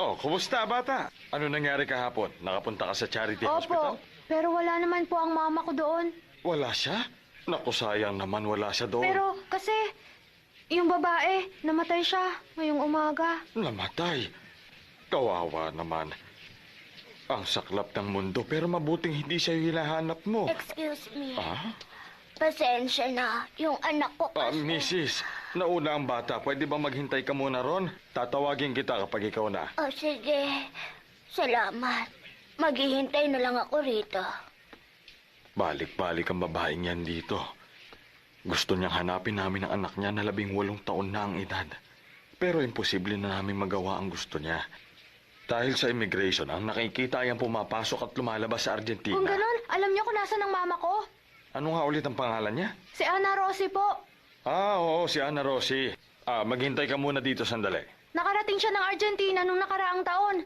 Oh, kumusta bata? Ano nangyari kahapon? Nakapunta ka sa charity Opo. hospital? Pero wala naman po ang mama ko doon. Wala siya? Naku, sayang naman wala siya doon. Pero kasi, yung babae, namatay siya ngayong umaga. Namatay. Kawawa naman. Ang saklap ng mundo, pero mabuting hindi siya yung hinahanap mo. Excuse me. Ah? Pasensya na. Yung anak ko Ah, kasi... misis, nauna ang bata. Pwede ba maghintay ka muna ron? Tatawagin kita kapag ikaw na. Oh, sige. Salamat. Maghihintay na lang ako rito. Balik-balik ang babaeng yan dito. Gusto niyang hanapin namin ang anak niya na labing walong taon na ang edad. Pero imposible na namin magawa ang gusto niya. Dahil sa immigration, ang nakikita ay ang pumapasok at lumalabas sa Argentina. Kung ganon, alam niyo kung nasa ng mama ko? Ano nga ulit ang pangalan niya? Si Ana Rossi po. Ah, oo, si Ana Rossi. Ah, maghintay ka muna dito sandali. Nakarating siya ng Argentina nung nakaraang taon.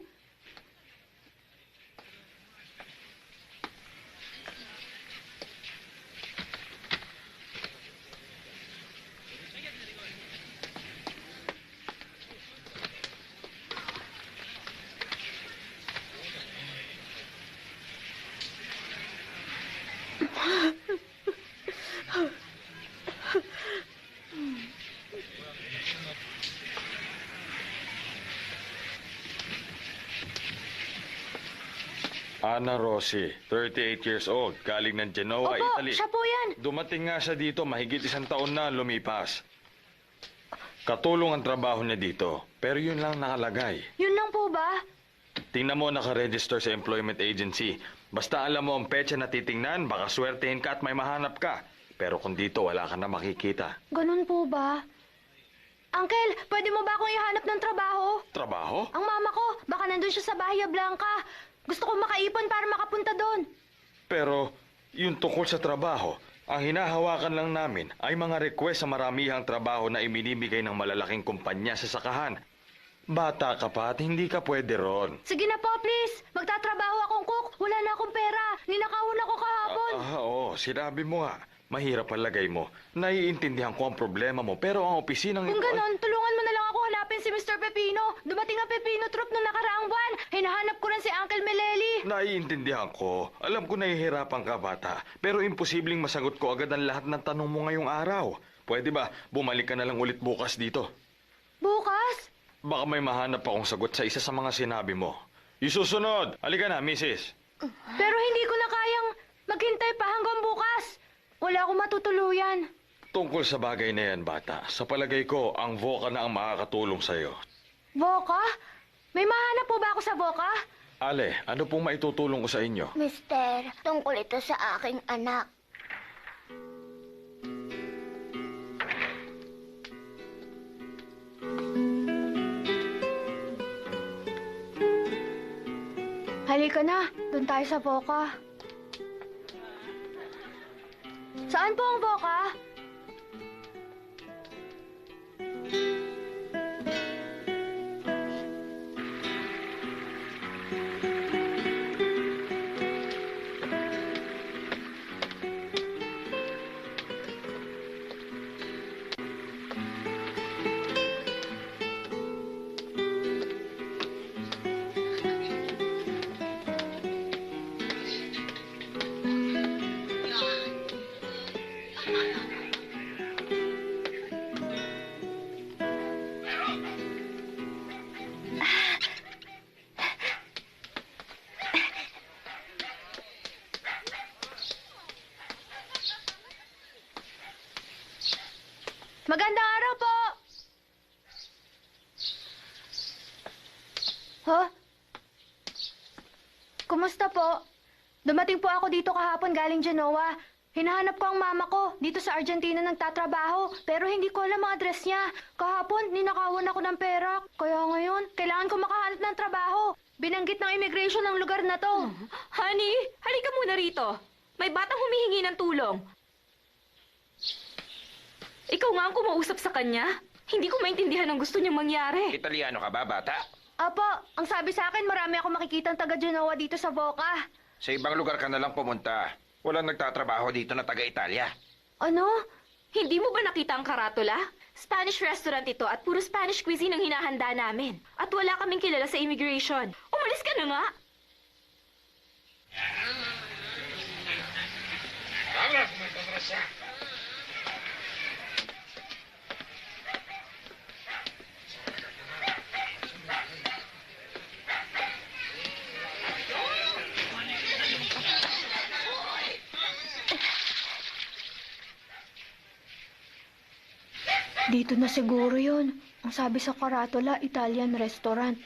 Ana Rossi, 38 years old, galing ng Genoa, Opo, Italy. siya po yan. Dumating nga siya dito mahigit isang taon na lumipas. Katulong ang trabaho niya dito, pero yun lang nakalagay. Yun lang po ba? Tingnan mo nakaregister sa employment agency. Basta alam mo ang petsa na titingnan, baka swertehin ka at may mahanap ka. Pero kung dito wala ka na makikita. Ganun po ba? Uncle, pwede mo ba akong ihanap ng trabaho? Trabaho? Ang mama ko, baka nandun siya sa Bahia Blanca. Gusto ko makaipon para makapunta doon. Pero yung tungkol sa trabaho, ang hinahawakan lang namin ay mga request sa maramihang trabaho na iminibigay ng malalaking kumpanya sa sakahan. Bata ka pa at hindi ka pwede ron. Sige na po, please. Magtatrabaho akong cook. Wala na akong pera. Ninakawon ako kahapon. Ah, oo, sinabi mo nga. Mahirap ang lagay mo. Naiintindihan ko ang problema mo, pero ang opisinang Kung ganon, tulungan mo na lang ako hanapin si Mr. Pepino. Dumating ang Pepino Troop nung nakaraang buwan. Hinahanap ko rin si Uncle Meleli. Naiintindihan ko. Alam ko nahihirapan ka, bata. Pero imposibleng masagot ko agad ang lahat ng tanong mo ngayong araw. Pwede ba, bumalik ka na lang ulit bukas dito? Bukas? Baka may mahanap akong sagot sa isa sa mga sinabi mo. Isusunod! Halika na, misis. Pero hindi ko na kayang maghintay pa hanggang bukas. Wala akong matutuluyan. Tungkol sa bagay na yan, bata, sa palagay ko, ang Voca na ang makakatulong sa'yo. Voka? May mahanap po ba ako sa Voka? Ale, ano pong maitutulong ko sa inyo? Mister, tungkol ito sa aking anak. Halika na, doon tayo sa Voka. Saan po ang Voka? Dito kahapon galing Genoa. Hinahanap ko ang mama ko. Dito sa Argentina nagtatrabaho. Pero hindi ko alam ang address niya. Kahapon, ninakawan ako ng pera. Kaya ngayon, kailangan ko makahanap ng trabaho. Binanggit ng immigration ang lugar na to. Honey, halika muna rito. May batang humihingi ng tulong. Ikaw nga ang kumausap sa kanya. Hindi ko maintindihan ang gusto niyang mangyari. Italiano ka ba, bata? Apo, ang sabi sa akin, marami ako makikitang taga Genoa dito sa Boca. Sa ibang lugar ka na lang pumunta. Walang nagtatrabaho dito na taga-Italia. Ano? Hindi mo ba nakita ang karatula? Spanish restaurant ito at puro Spanish cuisine ang hinahanda namin. At wala kaming kilala sa immigration. Umalis ka na nga! Dito na siguro yun. Ang sabi sa karatula, Italian restaurant.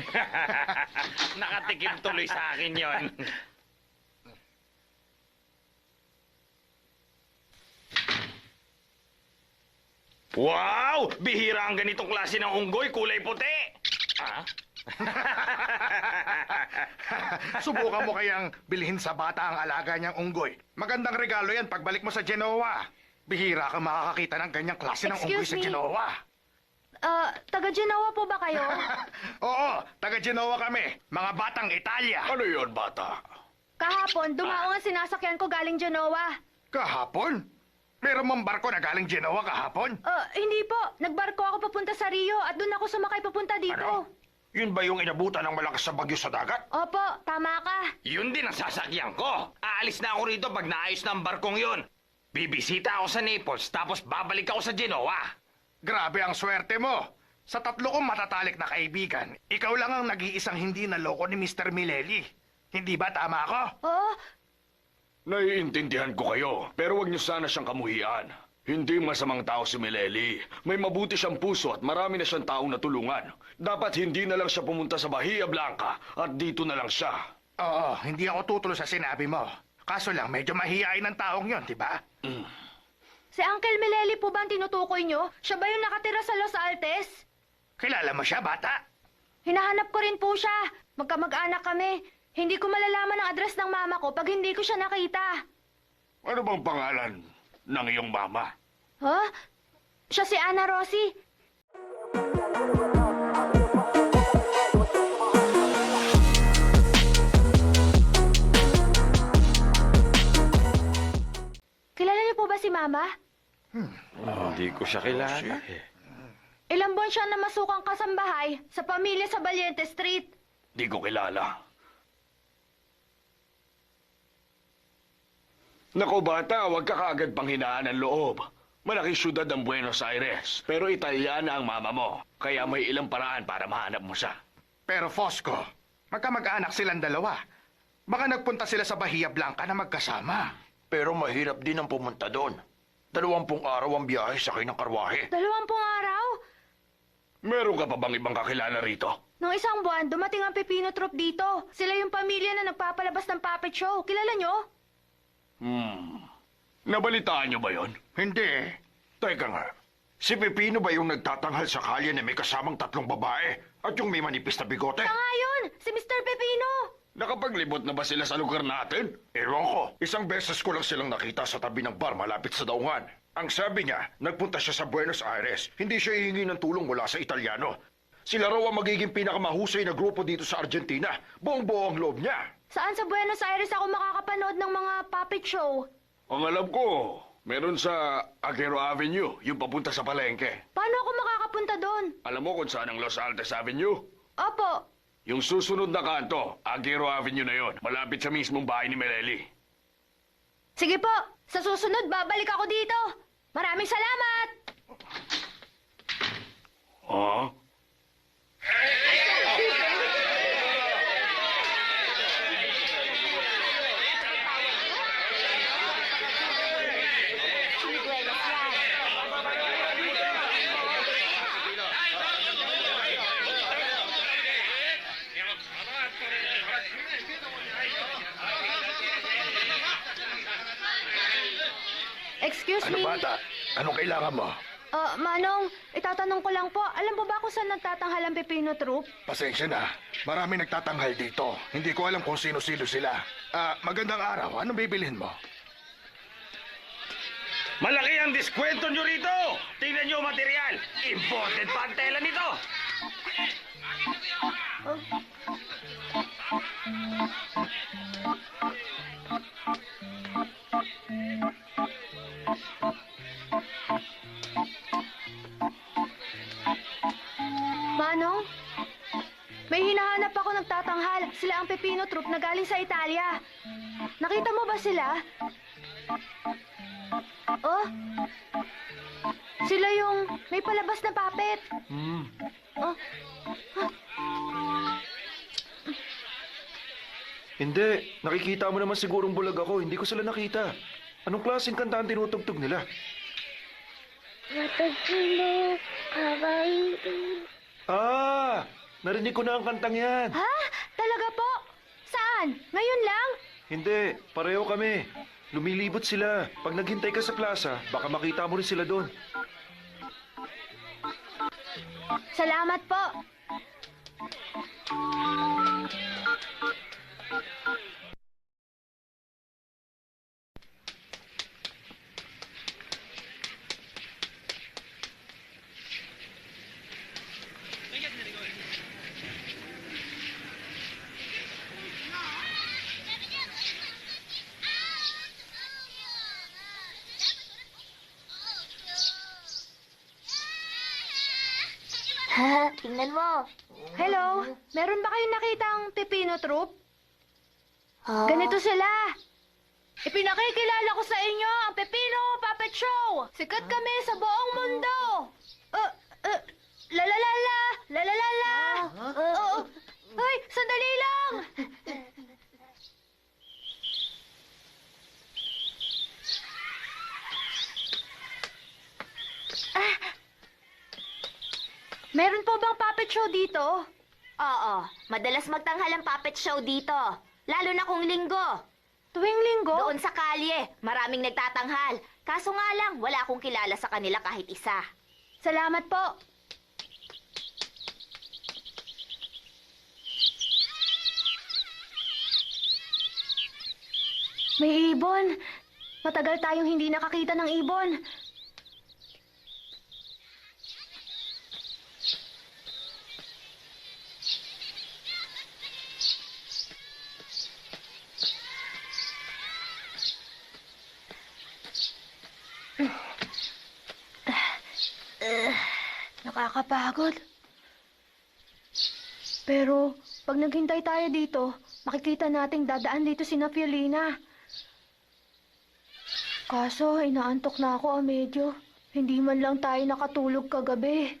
Nakatikim tuloy sa akin yon. Wow! Bihira ang ganitong klase ng unggoy, kulay puti! Ah? Subukan mo kayang bilhin sa bata ang alaga niyang unggoy. Magandang regalo yan pagbalik mo sa Genoa. Bihira ka makakakita ng ganyang klase ng unggoy Excuse sa me? Genoa. Ah, taga Genoa po ba kayo? Oo, taga Genoa kami. Mga batang Italia. Ano yon bata? Kahapon, dumao ang sinasakyan ko galing Genoa. Kahapon? Meron mong barko na galing Genoa kahapon? Ah, hindi po. Nagbarko ako papunta sa Rio at doon ako sumakay papunta dito. Ano? Yun ba yung inabutan ng malakas sa bagyo sa dagat? Opo, tama ka. Yun din ang sasakyan ko. Aalis na ako rito pag naayos na ang barkong yun. Bibisita ako sa Naples, tapos babalik ako sa Genoa. Grabe ang swerte mo. Sa tatlo kong matatalik na kaibigan, ikaw lang ang nag-iisang hindi naloko ni Mr. Mileli. Hindi ba tama ako? Oo, Naiintindihan ko kayo, pero wag niyo sana siyang kamuhian. Hindi masamang tao si Mileli. May mabuti siyang puso at marami na siyang taong natulungan. Dapat hindi na lang siya pumunta sa Bahia Blanca at dito na lang siya. Oo, hindi ako tutulo sa sinabi mo. Kaso lang, medyo mahihain ang taong yon, di ba? si Uncle Mileli po ba ang tinutukoy nyo? Siya ba yung nakatira sa Los Altes? Kilala mo siya, bata? Hinahanap ko rin po siya. Magkamag-anak kami. Hindi ko malalaman ang address ng mama ko pag hindi ko siya nakita. Ano bang pangalan ng iyong mama? Huh? Siya si Ana Rossi. Kilala niyo po ba si Mama? Hindi ko siya kilala eh. Ilang buwan siya na masukang kasambahay sa pamilya sa Valiente Street. Di ko kilala. Nako bata, huwag ka kaagad panghinaan ng loob. Malaking syudad ang Buenos Aires, pero Italiana ang mama mo. Kaya may ilang paraan para mahanap mo siya. Pero Fosco, magkamag-anak silang dalawa. Baka nagpunta sila sa Bahia Blanca na magkasama. Pero mahirap din ang pumunta doon. Dalawampung araw ang biyahe sakay ng karwahe. Dalawampung araw. Meron ka pa bang ibang kakilala rito? Noong isang buwan, dumating ang Pepino Troop dito. Sila yung pamilya na nagpapalabas ng puppet show. Kilala nyo? Hmm. Nabalitaan niyo ba yon? Hindi. Teka nga, si Pepino ba yung nagtatanghal sa kalye na may kasamang tatlong babae at yung may manipis na bigote? Siya nga yun! Si Mr. Pepino! Nakapaglibot na ba sila sa lugar natin? Ewan ko, isang beses ko lang silang nakita sa tabi ng bar malapit sa daungan. Ang sabi niya, nagpunta siya sa Buenos Aires. Hindi siya hihingi ng tulong mula sa Italiano. Sila raw ang magiging pinakamahusay na grupo dito sa Argentina. Buong-buo ang loob niya. Saan sa Buenos Aires ako makakapanood ng mga puppet show? Ang alam ko, meron sa Aguero Avenue, yung papunta sa palengke. Paano ako makakapunta doon? Alam mo kung saan ang Los Altos Avenue? Opo. Yung susunod na kanto, Aguero Avenue na yon, malapit sa mismong bahay ni Meleli. Sige po. Sa susunod, babalik ako dito. Maraming salamat! Oh? Excuse Ano me. bata? Anong kailangan mo? Ah, Manong, itatanong ko lang po, alam mo ba kung saan nagtatanghal ang Pepino Troop? Pasensya na. Marami nagtatanghal dito. Hindi ko alam kung sino-sino sila. Ah, magandang araw. Anong bibilhin mo? Malaki ang diskwento nyo rito! Tingnan nyo ang material! Imported pa ang tela nito! May hinahanap ako nagtatanghal. Sila ang Pepino Troop na galing sa Italia. Nakita mo ba sila? Oh? Sila yung may palabas na puppet. Hmm. Oh, Hindi. Nakikita mo naman sigurong bulag ako. Hindi ko sila nakita. Anong klaseng kanta ang tinutugtog nila? Matagilo, kawaii. Ah! Narinig ko na ang kantang yan. ha? Talaga po? Saan? Ngayon lang? Hindi. Pareho kami. Lumilibot sila. Pag naghintay ka sa plaza, baka makita mo rin sila doon. Salamat po. Tingnan mo. Hello? Meron ba kayong nakitang Pepino Troop? Ha? Ganito sila. Ipinakikilala ko sa inyo ang Pepino Puppet Show. Sikat kami sa buong mundo. Uh, uh, la la la la, la la la la. Uh, Hoy, sandali lang. Ah. Meron po bang puppet show dito? Oo, madalas magtanghal ang puppet show dito. Lalo na kung linggo. Tuwing linggo? Doon sa kalye, maraming nagtatanghal. Kaso nga lang, wala akong kilala sa kanila kahit isa. Salamat po. May ibon. Matagal tayong hindi nakakita ng ibon. Nakakapagod. Pero, pag naghintay tayo dito, makikita nating dadaan dito si Fiolina. Kaso, inaantok na ako, Amedyo. Hindi man lang tayo nakatulog kagabi.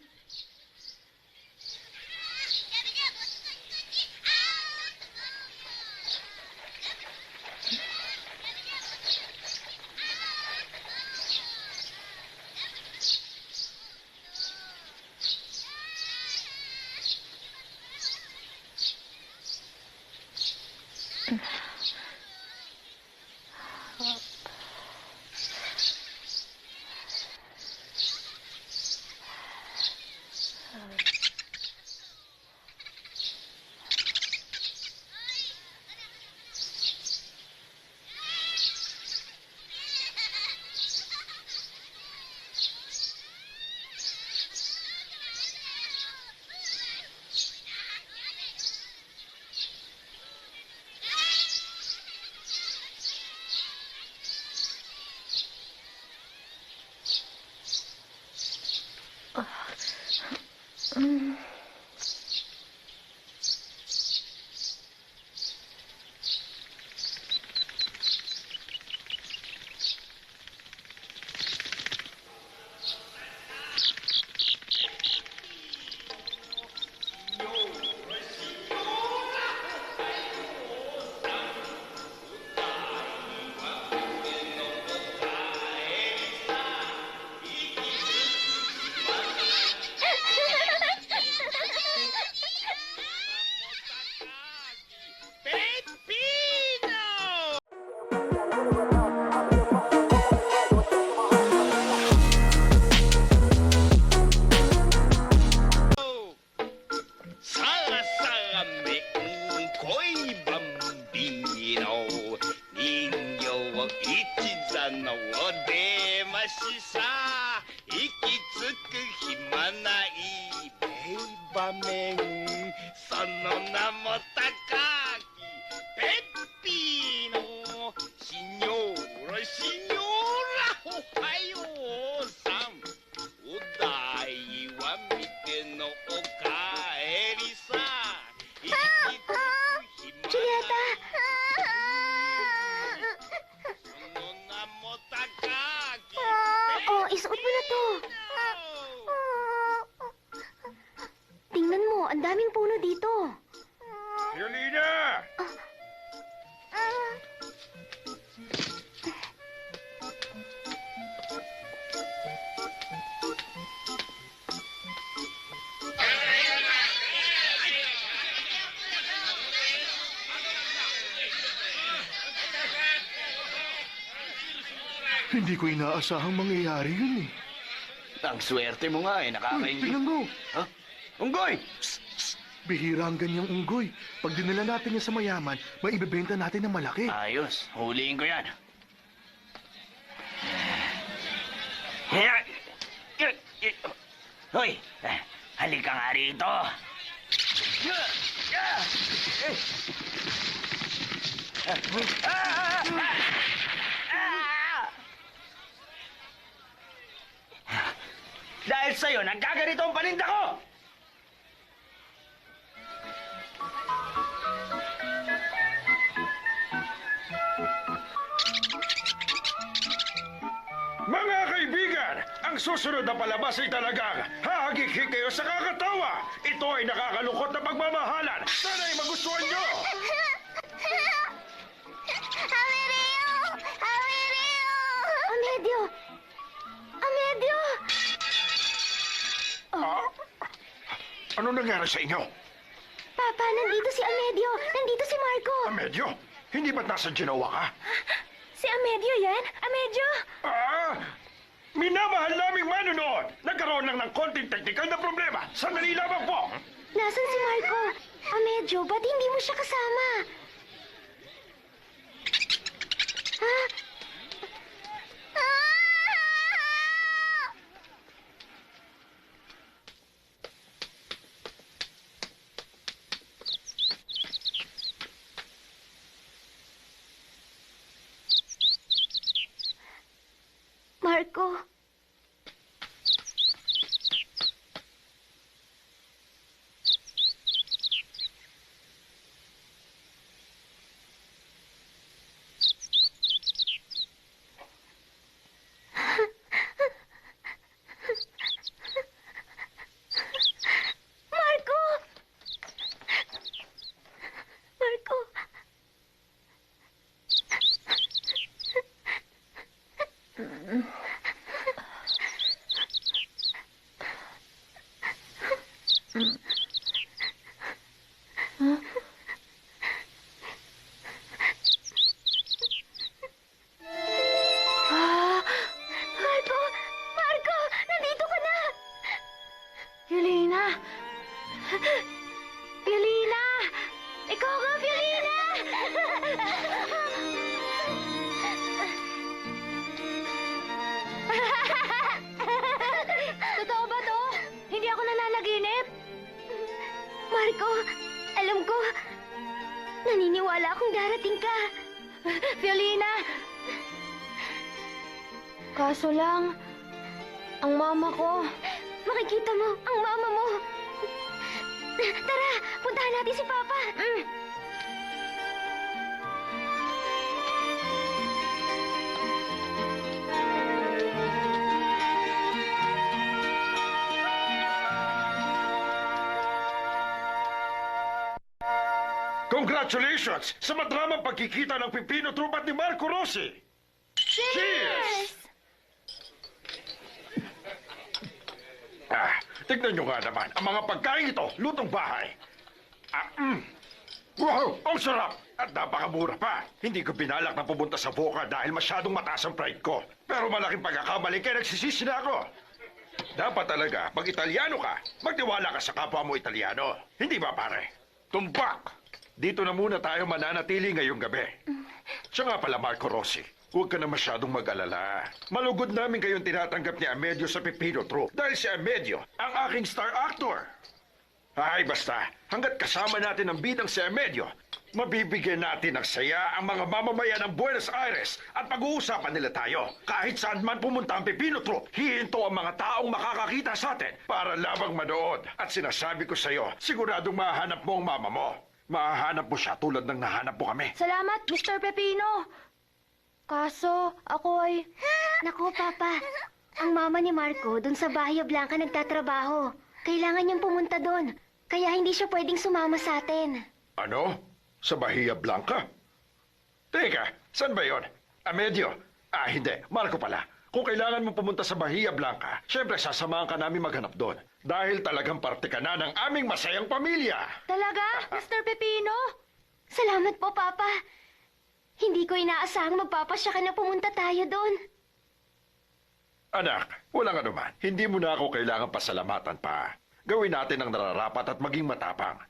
Hindi ko inaasahang mangyayari yun eh. Ang swerte mo nga eh, Uy, nakakaingit. tingnan mo. Ha? Unggoy! Bihira ang ganyang unggoy. Pag dinala natin yan sa mayaman, may ibebenta natin ng malaki. Ayos, huliin ko yan. Hoy, halika nga rito. Dahil sa'yo, nagkaganito ang paninda ko! Mga kaibigan, ang susunod na palabas ay talagang hahagikik kayo sa kakatawa. Ito ay nakakalungkot na pagmamahalan. Sana'y magustuhan nyo! Ano nangyari sa inyo? Papa, nandito si Amedyo! Nandito si Marco! Amedyo, hindi ba't nasa Genoa ka? Si Amedyo yan? Amedyo! Ah! Minamahal naming manonood! Nagkaroon lang ng konting technical na problema. Sandali lamang po! Nasaan si Marco? Amedyo, ba't hindi mo siya kasama? Alam ko, naniniwala akong darating ka. Fiolina! Kaso lang, ang mama ko, Makikita mo ang mama mo. Tara, puntahan natin si Papa. Mm. Congratulations sa madramang pagkikita ng Pipino Troop at ni Marco Rossi! Cheers! Ah, tignan nyo nga naman, ang mga pagkain ito, lutong bahay. Ah, mm. Wow, ang sarap! At napakamura pa. Hindi ko binalak na pumunta sa Boca dahil masyadong mataas ang pride ko. Pero malaking pagkakamali kaya nagsisisi na ako. Dapat talaga, pag Italiano ka, magtiwala ka sa kapwa mo Italiano. Hindi ba, pare? Tumpak! Dito na muna tayo mananatili ngayong gabi. Siya nga pala, Marco Rossi. Huwag ka na masyadong mag-alala. Malugod namin kayong tinatanggap ni Amedio sa Pipino Troop dahil si Amedio ang aking star actor. Ay, basta, hanggat kasama natin ang bidang si Amedio, mabibigyan natin ng saya ang mga mamamayan ng Buenos Aires at pag-uusapan nila tayo. Kahit saan man pumunta ang Pipino Troop, hihinto ang mga taong makakakita sa atin para lamang manood. At sinasabi ko sa iyo, siguradong mahanap mo ang mama mo. Mahahanap mo siya tulad ng nahanap mo kami. salamat, Mr. Pepino. Kaso, ako ay... Naku, Papa. Ang mama ni Marco dun sa Bahia Blanca nagtatrabaho. Kailangan niyang pumunta doon. Kaya hindi siya pwedeng sumama sa atin. Ano? Sa Bahia Blanca? Teka, saan ba yon? Amedio? Ah, hindi. Marco pala. Kung kailangan mo pumunta sa Bahia Blanca, syempre sasamahan ka namin maghanap doon. Dahil talagang parte ka na ng aming masayang pamilya. Talaga, Mr. Pepino? Salamat po, Papa. Hindi ko inaasahang magpapasya ka na pumunta tayo doon. Anak, walang anuman. Hindi mo na ako kailangan pasalamatan pa. Gawin natin ang nararapat at maging matapang.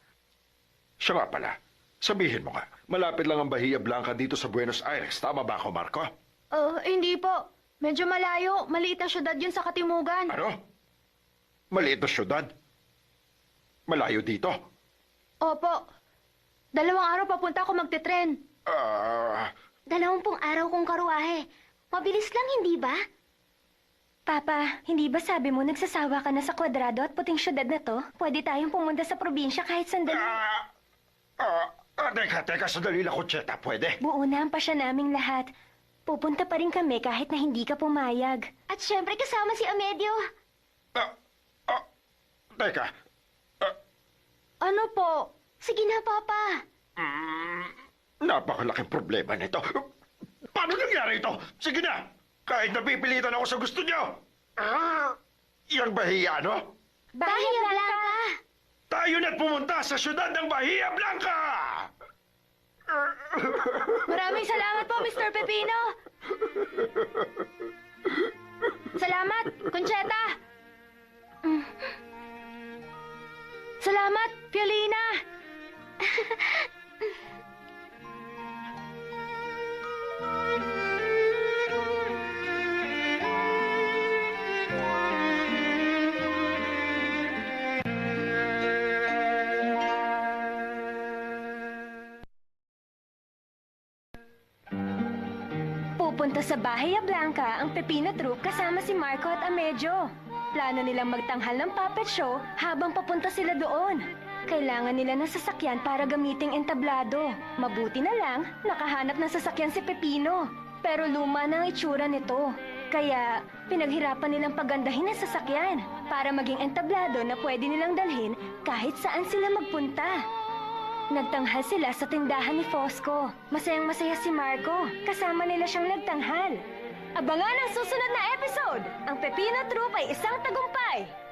Siya nga pala, sabihin mo nga, malapit lang ang Bahia Blanca dito sa Buenos Aires. Tama ba ako, Marco? Oh, hindi po. Medyo malayo. Maliit na syudad yun sa Katimugan. Ano? Maliit na syudad? Malayo dito? Opo. Dalawang araw papunta ako magte-tren. Ah, Dalawampung araw kong karuahe. Mabilis lang, hindi ba? Papa, hindi ba sabi mo nagsasawa ka na sa kwadrado at puting syudad na to? Pwede tayong pumunta sa probinsya kahit sandali. ah, ah, ah, teka, teka, sandali lang, Concheta, pwede? Buo na ang pasya naming lahat. Pupunta pa rin kami kahit na hindi ka pumayag. At syempre kasama si Amedio. Teka, ah, Ano po? Sige na, Papa. mm, napakalaking problema nito. Paano nangyari ito? Sige na, kahit napipilitan ako sa gusto niyo. Ah, yung Bahia, ano? Bahia Blanca. Tayo na't pumunta sa syudad ng Bahia Blanca! Maraming salamat po, Mr. Pepino. Salamat, Concheta. Mm. Salamat, Fiolina. Pupunta sa Bahia Blanca ang Pepino Troop kasama si Marco at Amedyo. Plano nilang magtanghal ng puppet show habang papunta sila doon. Kailangan nila ng sasakyan para gamiting entablado. Mabuti na lang, nakahanap ng sasakyan si Pepino. Pero luma na ang itsura nito. Kaya pinaghirapan nilang pagandahin ang sasakyan para maging entablado na pwede nilang dalhin kahit saan sila magpunta. Nagtanghal sila sa tindahan ni Fosco. Masayang masaya si Marco. Kasama nila siyang nagtanghal. Abangan ang susunod na episode! Ang Pepino Troop ay isang tagumpay!